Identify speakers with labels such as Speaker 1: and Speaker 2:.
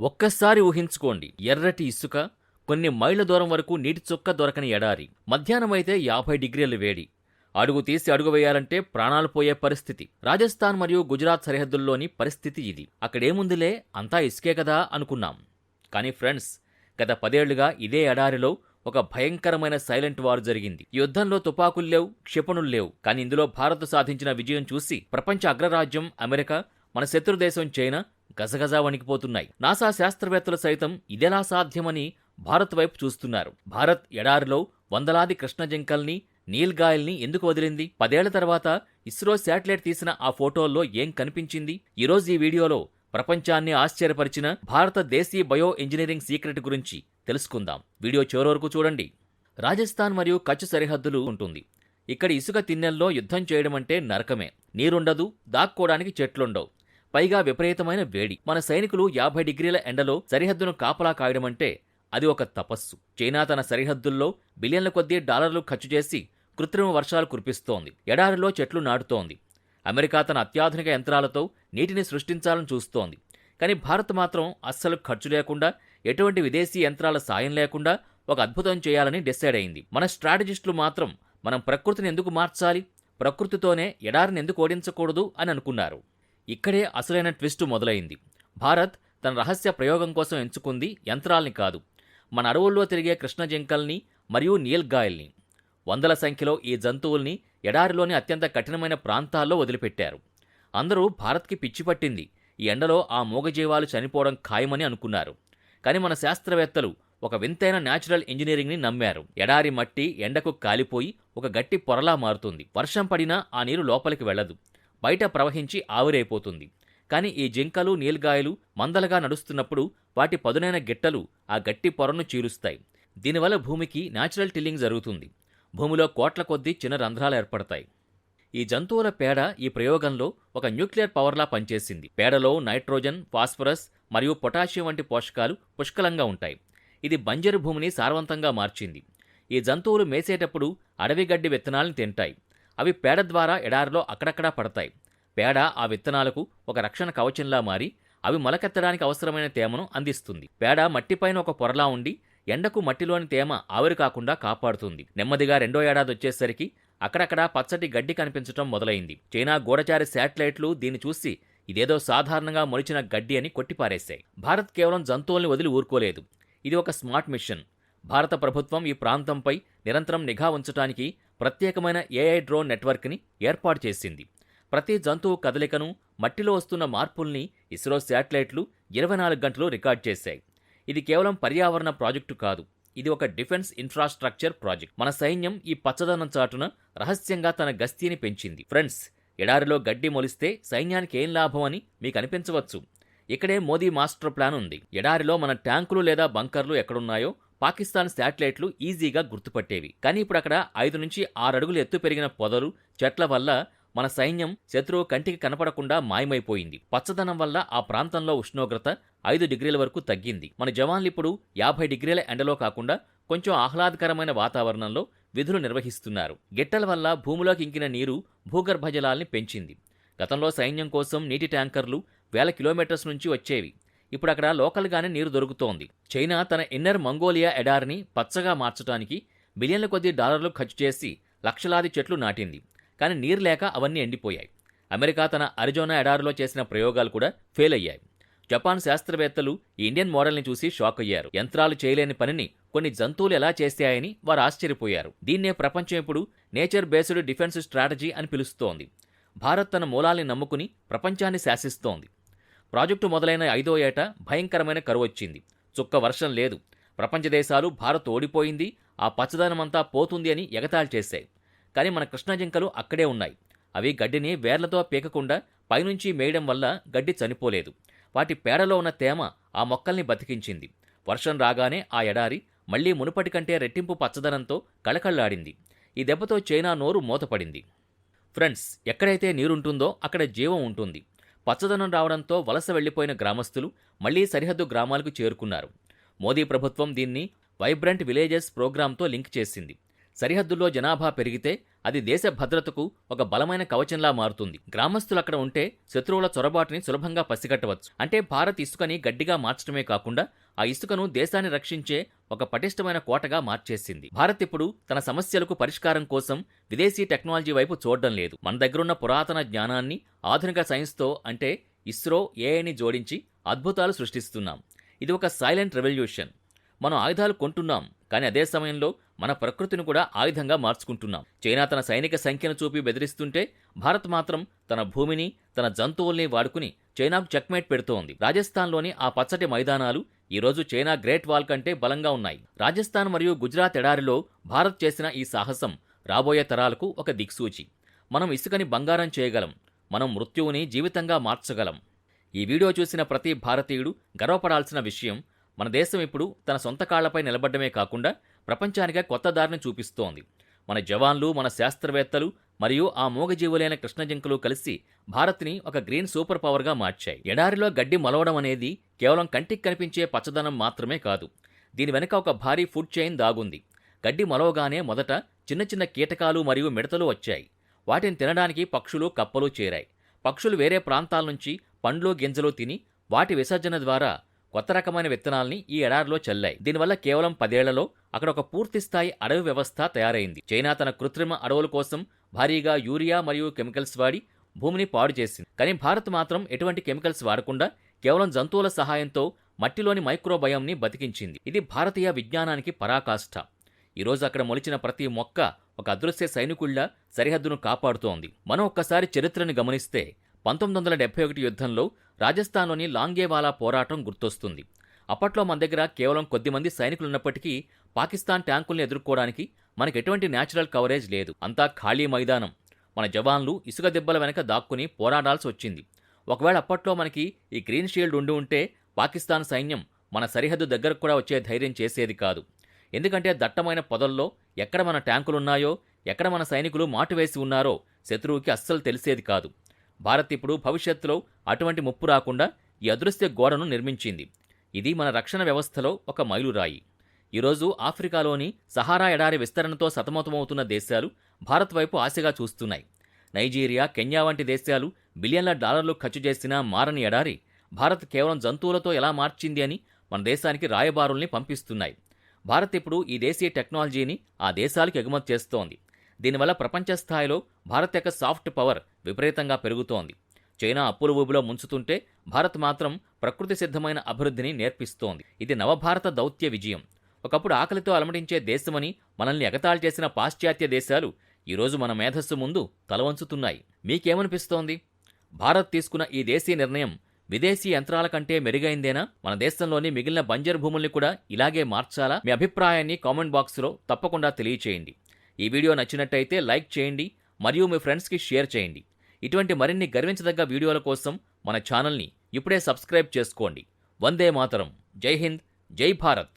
Speaker 1: ఒక్కసారి ఊహించుకోండి ఎర్రటి ఇసుక కొన్ని మైళ్ళ దూరం వరకు నీటి చుక్క దొరకని ఎడారి. మధ్యాహ్నమైతే యాభై డిగ్రీల వేడి. అడుగు తీసి అడుగు వేయాలంటే ప్రాణాలు పోయే పరిస్థితి. రాజస్థాన్ మరియు గుజరాత్ సరిహద్దుల్లోని పరిస్థితి ఇది. అక్కడేముందిలే అంతా ఇసుకే కదా అనుకున్నాం. కానీ ఫ్రెండ్స్ గత పదేళ్ళుగా ఇదే ఎడారిలో ఒక భయంకరమైన సైలెంట్ వార్ జరిగింది. యుద్ధంలో తుపాకులు లేవు క్షిపణులు లేవు. కానీ ఇందులో భారత్ సాధించిన విజయం చూసి ప్రపంచ అగ్రరాజ్యం అమెరికా మన శత్రుదేశం చైనా గజగజా వణికిపోతున్నాయి. నాసా శాస్త్రవేత్తలు సైతం ఇదెలా సాధ్యమని భారత్ వైపు చూస్తున్నారు. భారత్ ఎడారిలో వందలాది కృష్ణజింకల్ని నీల్గాయల్ని ఎందుకు వదిలింది? పదేళ్ళ తర్వాత ఇస్రో శాటిలైట్ తీసిన ఆ ఫోటోల్లో ఏం కనిపించింది? ఈరోజు ఈ వీడియోలో ప్రపంచాన్ని ఆశ్చర్యపరిచిన భారత దేశీయ బయో ఇంజనీరింగ్ సీక్రెట్ గురించి తెలుసుకుందాం. వీడియో చివరి వరకు చూడండి. రాజస్థాన్ మరియు కచ్ సరిహద్దులు ఉంటుంది. ఇక్కడ ఇసుక తిన్నెల్లో యుద్ధం చేయడం అంటే నరకమే. నీరుండదు దాక్కోడానికి చెట్లుండవు. పైగా విపరీతమైన వేడి. మన సైనికులు యాభై డిగ్రీల ఎండలో సరిహద్దును కాపలా కాయడమంటే అది ఒక తపస్సు. చైనా తన సరిహద్దుల్లో బిలియన్ల కొద్దీ డాలర్లు ఖర్చు చేసి కృత్రిమ వర్షాలు కురిపిస్తోంది. ఎడారిలో చెట్లు నాటుతోంది. అమెరికా తన అత్యాధునిక యంత్రాలతో నీటిని సృష్టించాలని చూస్తోంది. కానీ భారత్ మాత్రం అస్సలు ఖర్చు లేకుండా ఎటువంటి విదేశీ యంత్రాల సాయం లేకుండా ఒక అద్భుతం చేయాలని డిసైడ్ అయింది. మన స్ట్రాటజిస్టులు మాత్రం మనం ప్రకృతిని ఎందుకు మార్చాలి? ప్రకృతితోనే ఎడారిని ఎందుకు ఓడించకూడదు అని అనుకున్నారు. ఇక్కడే అసలైన ట్విస్ట్ మొదలైంది. భారత్ తన రహస్య ప్రయోగం కోసం ఎంచుకుంది యంత్రాల్ని కాదు. మన అడవుల్లో తిరిగే కృష్ణజింకల్ని మరియు నీల్గాయల్ని వందల సంఖ్యలో ఈ జంతువుల్ని ఎడారిలోని అత్యంత కఠినమైన ప్రాంతాల్లో వదిలిపెట్టారు. అందరూ భారత్కి పిచ్చి పట్టింది. ఈ ఎండలో ఆ మూగజీవాలు చనిపోవడం ఖాయమని అనుకున్నారు. కానీ మన శాస్త్రవేత్తలు ఒక వింతైన న్యాచురల్ ఇంజనీరింగ్ని నమ్మారు. ఎడారి మట్టి ఎండకు కాలిపోయి ఒక గట్టి పొరలా మారుతుంది. వర్షం పడినా ఆ నీరు లోపలికి వెళ్ళదు. బయట ప్రవహించి ఆవిరైపోతుంది. కానీ ఈ జింకలు నీల్గాయలు మందలుగా నడుస్తున్నప్పుడు వాటి పదునైన గిట్టలు ఆ గట్టి పొరను చీలుస్తాయి దీనివల్ల భూమికి న్యాచురల్ టిల్లింగ్ జరుగుతుంది. భూమిలో కోట్ల కొద్దీ చిన్న రంధ్రాలు ఏర్పడతాయి. ఈ జంతువుల పేడ ఈ ప్రయోగంలో ఒక న్యూక్లియర్ పవర్లా పనిచేసింది. పేడలో నైట్రోజన్ ఫాస్ఫరస్ మరియు పొటాషియం వంటి పోషకాలు పుష్కలంగా ఉంటాయి. ఇది బంజరు భూమిని సారవంతంగా మార్చింది. ఈ జంతువులు మేసేటప్పుడు అడవి గడ్డి విత్తనాలను తింటాయి. అవి పేడ ద్వారా ఎడారిలో అక్కడక్కడా పడతాయి. పేడ ఆ విత్తనాలకు ఒక రక్షణ కవచంలా మారి అవి మొలకెత్తడానికి అవసరమైన తేమను అందిస్తుంది. పేడ మట్టిపైన ఒక పొరలా ఉండి ఎండకు మట్టిలోని తేమ ఆవిరి కాకుండా కాపాడుతుంది. నెమ్మదిగా రెండో ఏడాది వచ్చేసరికి అక్కడక్కడా పచ్చటి గడ్డి కనిపించటం మొదలైంది. చైనా గూఢచారి శాటిలైట్లు దీన్ని చూసి ఇదేదో సాధారణంగా మొలిచిన గడ్డి అని కొట్టిపారేశాయి. భారత్ కేవలం జంతువుల్ని వదిలి ఊరుకోలేదు. ఇది ఒక స్మార్ట్ మిషన్. భారత ప్రభుత్వం ఈ ప్రాంతంపై నిరంతరం నిఘా ఉంచడానికి ప్రత్యేకమైన ఏఐ డ్రోన్ నెట్వర్క్ని ఏర్పాటు చేసింది. ప్రతి జంతువు కదలికను మట్టిలో వస్తున్న మార్పుల్ని ఇస్రో శాటిలైట్లు ఇరవై నాలుగు గంటలు రికార్డ్ చేశాయి. ఇది కేవలం పర్యావరణ ప్రాజెక్టు కాదు ఇది ఒక డిఫెన్స్ ఇన్ఫ్రాస్ట్రక్చర్ ప్రాజెక్ట్. మన సైన్యం ఈ పచ్చదనం చాటున రహస్యంగా తన గస్తీని పెంచింది. ఫ్రెండ్స్ ఎడారిలో గడ్డి మొలిస్తే సైన్యానికి ఏం లాభం అని మీకు అనిపించవచ్చు. ఇక్కడే మోదీ మాస్టర్ ప్లాన్ ఉంది. ఎడారిలో మన ట్యాంకులు లేదా బంకర్లు ఎక్కడున్నాయో పాకిస్తాన్ శాటిలైట్లు ఈజీగా గుర్తుపట్టేవి. కానీ ఇప్పుడు అక్కడ ఐదు నుంచి ఆరు అడుగులు ఎత్తు పెరిగిన పొదలు చెట్ల వల్ల మన సైన్యం శత్రువు కంటికి కనపడకుండా మాయమైపోయింది. పచ్చదనం వల్ల ఆ ప్రాంతంలో ఉష్ణోగ్రత ఐదు డిగ్రీల వరకు తగ్గింది. మన జవాన్లు ఇప్పుడు యాభై డిగ్రీల ఎండలో కాకుండా కొంచెం ఆహ్లాదకరమైన వాతావరణంలో విధులు నిర్వహిస్తున్నారు. గిట్టల వల్ల భూమిలోకి ఇంకిన నీరు భూగర్భ జలాల్ని పెంచింది. గతంలో సైన్యం కోసం నీటి ట్యాంకర్లు వేల కిలోమీటర్స్ నుంచి వచ్చేవి. ఇప్పుడు అక్కడ లోకల్గానే నీరు దొరుకుతోంది. చైనా తన ఇన్నర్ మంగోలియా ఎడారిని పచ్చగా మార్చడానికి బిలియన్ల కొద్ది డాలర్లు ఖర్చు చేసి లక్షలాది చెట్లు నాటింది. కానీ నీరు లేక అవన్నీ ఎండిపోయాయి. అమెరికా తన అరిజోనా ఎడారిలో చేసిన ప్రయోగాలు కూడా ఫెయిల్ అయ్యాయి. జపాన్ శాస్త్రవేత్తలు ఈ ఇండియన్ మోడల్ని చూసి షాక్ అయ్యారు. యంత్రాలు చేయలేని పనిని కొన్ని జంతువులు ఎలా చేస్తాయని వారు ఆశ్చర్యపోయారు. దీన్నే ప్రపంచం ఇప్పుడు నేచర్ బేస్డ్ డిఫెన్స్ స్ట్రాటజీ అని పిలుస్తోంది. భారత్ తన మూలాల్ని నమ్ముకుని ప్రపంచాన్ని శాసిస్తోంది. ప్రాజెక్టు మొదలైన ఐదో ఏట భయంకరమైన కరువు వచ్చింది చుక్క వర్షం లేదు. ప్రపంచ దేశాలు భారత్ ఓడిపోయింది. ఆ పచ్చదనమంతా పోతుంది అని ఎగతాళి చేశాయి. కానీ మన కృష్ణజింకలు అక్కడే ఉన్నాయి. అవి గడ్డిని వేర్లతో పీకకుండా పైనుంచి మేయడం వల్ల గడ్డి చనిపోలేదు. వాటి పేడలో ఉన్న తేమ ఆ మొక్కల్ని బతికించింది. వర్షం రాగానే ఆ ఎడారి మళ్ళీ మునుపటి కంటే రెట్టింపు పచ్చదనంతో కళకళ్ళాడింది. ఈ దెబ్బతో చైనా నోరు మూతపడింది. ఫ్రెండ్స్ ఎక్కడైతే నీరుంటుందో అక్కడ జీవం ఉంటుంది. పచ్చదనం రావడంతో వలస వెళ్ళిపోయిన గ్రామస్తులు మళ్ళీ సరిహద్దు గ్రామాలకు చేరుకున్నారు. మోదీ ప్రభుత్వం దీన్ని వైబ్రెంట్ విలేజెస్ ప్రోగ్రాంతో లింక్ చేసింది. సరిహద్దుల్లో జనాభా పెరిగితే అది దేశ భద్రతకు ఒక బలమైన కవచంలా మారుతుంది. గ్రామస్తులు అక్కడ ఉంటే శత్రువుల చొరబాటుని సులభంగా పసిగట్టవచ్చు. అంటే భారత్ ఇసుకని గడ్డిగా మార్చడమే కాకుండా ఆ ఇసుకను దేశాన్ని రక్షించే ఒక పటిష్టమైన కోటగా మార్చేసింది. భారత్ ఇప్పుడు తన సమస్యలకు పరిష్కారం కోసం విదేశీ టెక్నాలజీ వైపు చూడడం లేదు. మన దగ్గరున్న పురాతన జ్ఞానాన్ని ఆధునిక సైన్స్తో అంటే ఇస్రో ఏఐని జోడించి అద్భుతాలు సృష్టిస్తున్నాం. ఇది ఒక సైలెంట్ రెవల్యూషన్. మనం ఆయుధాలు కొంటున్నాం కానీ అదే సమయంలో మన ప్రకృతిని కూడా ఆయుధంగా మార్చుకుంటున్నాం. చైనా తన సైనిక సంఖ్యను చూపి బెదిరిస్తుంటే భారత్ మాత్రం తన భూమిని తన జంతువుల్ని వాడుకుని చైనాకు చెక్మేట్ పెడుతోంది. రాజస్థాన్లోని ఆ పచ్చటి మైదానాలు ఈరోజు చైనా గ్రేట్ వాల్ కంటే బలంగా ఉన్నాయి. రాజస్థాన్ మరియు గుజరాత్ ఎడారిలో భారత్ చేసిన ఈ సాహసం రాబోయే తరాలకు ఒక దిక్సూచి. మనం ఇసుకని బంగారం చేయగలం మనం మృత్యువుని జీవితంగా మార్చగలం. ఈ వీడియో చూసిన ప్రతి భారతీయుడు గర్వపడాల్సిన విషయం మన దేశం ఇప్పుడు తన సొంత కాళ్ళపై నిలబడ్డమే కాకుండా ప్రపంచానికే కొత్త దారిని చూపిస్తోంది. మన జవాన్లు మన శాస్త్రవేత్తలు మరియు ఆ మూగజీవులైన కృష్ణజింకలు కలిసి భారత్ని ఒక గ్రీన్ సూపర్ పవర్గా మార్చాయి. ఎడారిలో గడ్డి మొలవడం అనేది కేవలం కంటికి కనిపించే పచ్చదనం మాత్రమే కాదు. దీని వెనుక ఒక భారీ ఫుడ్ చైన్ దాగుంది. గడ్డి మొలవగానే మొదట చిన్న చిన్న కీటకాలు మరియు మిడతలు వచ్చాయి. వాటిని తినడానికి పక్షులు కప్పలు చేరాయి. పక్షులు వేరే ప్రాంతాల నుంచి పండ్లు గింజలు తిని వాటి విసర్జన ద్వారా కొత్త రకమైన విత్తనాల్ని ఈ ఎడారిలో చల్లాయి. దీనివల్ల కేవలం పదేళ్ళలో అక్కడ ఒక పూర్తిస్థాయి అడవి వ్యవస్థ తయారైంది. చైనా తన కృత్రిమ అడవుల కోసం భారీగా యూరియా మరియు కెమికల్స్ వాడి భూమిని పాడు చేసింది. కానీ భారత్ మాత్రం ఎటువంటి కెమికల్స్ వాడకుండా కేవలం జంతువుల సహాయంతో మట్టిలోని మైక్రోబయంని బతికించింది. ఇది భారతీయ విజ్ఞానానికి పరాకాష్ఠ ఈరోజు అక్కడ మొలిచిన ప్రతి మొక్క ఒక అదృశ్య సైనికుళ్ళా సరిహద్దును కాపాడుతోంది. మనం ఒక్కసారి చరిత్రను గమనిస్తే పంతొమ్మిది వందల డెబ్బై ఒకటి యుద్ధంలో రాజస్థాన్లోని లాంగేవాలా పోరాటం గుర్తొస్తుంది. అప్పట్లో మన దగ్గర కేవలం కొద్దిమంది సైనికులున్నప్పటికీ పాకిస్తాన్ ట్యాంకుల్ని ఎదుర్కోవడానికి మనకు ఎటువంటి న్యాచురల్ కవరేజ్ లేదు. అంతా ఖాళీ మైదానం. మన జవాన్లు ఇసుక దెబ్బల వెనక దాక్కుని పోరాడాల్సి వచ్చింది. ఒకవేళ అప్పట్లో మనకి ఈ గ్రీన్ షీల్డ్ ఉండి ఉంటే పాకిస్తాన్ సైన్యం మన సరిహద్దు దగ్గరకు కూడా వచ్చే ధైర్యం చేసేది కాదు. ఎందుకంటే దట్టమైన పొదల్లో ఎక్కడ మన ట్యాంకులున్నాయో ఎక్కడ మన సైనికులు మాటు వేసి ఉన్నారో శత్రువుకి అస్సలు తెలిసేది కాదు. భారత్ ఇప్పుడు భవిష్యత్తులో అటువంటి ముప్పు రాకుండా ఈ అదృశ్య గోడను నిర్మించింది. ఇది మన రక్షణ వ్యవస్థలో ఒక మైలురాయి. ఈరోజు ఆఫ్రికాలోని సహారా ఎడారి విస్తరణతో సతమతమవుతున్న దేశాలు భారత్ వైపు ఆశగా చూస్తున్నాయి. నైజీరియా కెన్యా వంటి దేశాలు బిలియన్ల డాలర్లు ఖర్చు చేసినా మారని ఎడారి భారత్ కేవలం జంతువులతో ఎలా మార్చింది అని మన దేశానికి రాయబారుల్ని పంపిస్తున్నాయి. భారత్ ఇప్పుడు ఈ దేశీయ టెక్నాలజీని ఆ దేశాలకు ఎగుమతి చేస్తోంది. దీనివల్ల ప్రపంచ స్థాయిలో భారత్ యొక్క సాఫ్ట్ పవర్ విపరీతంగా పెరుగుతోంది. చైనా అప్పుల ఊబిలో ముంచుతుంటే భారత్ మాత్రం ప్రకృతి సిద్ధమైన అభివృద్ధిని నేర్పిస్తోంది. ఇది నవభారత దౌత్య విజయం. ఒకప్పుడు ఆకలితో అలమటించే దేశమని మనల్ని ఎగతాళి చేసిన పాశ్చాత్య దేశాలు ఈరోజు మన మేధస్సు ముందు తలవంచుతున్నాయి. మీకేమనిపిస్తోంది? భారత్ తీసుకున్న ఈ దేశీయ నిర్ణయం విదేశీ యంత్రాల కంటే మెరుగైందేనా? మన దేశంలోని మిగిలిన బంజర్ భూముల్ని కూడా ఇలాగే మార్చాలా? మీ అభిప్రాయాన్ని కామెంట్ బాక్స్లో తప్పకుండా తెలియచేయండి. ఈ వీడియో నచ్చినట్టయితే లైక్ చేయండి మరియు మీ ఫ్రెండ్స్కి షేర్ చేయండి. ఇటువంటి మరిన్ని గర్వించదగ్గ వీడియోల కోసం మన ఛానల్ని ఇప్పుడే సబ్స్క్రైబ్ చేసుకోండి. వందే మాతరం. జై హింద్. జై భారత్.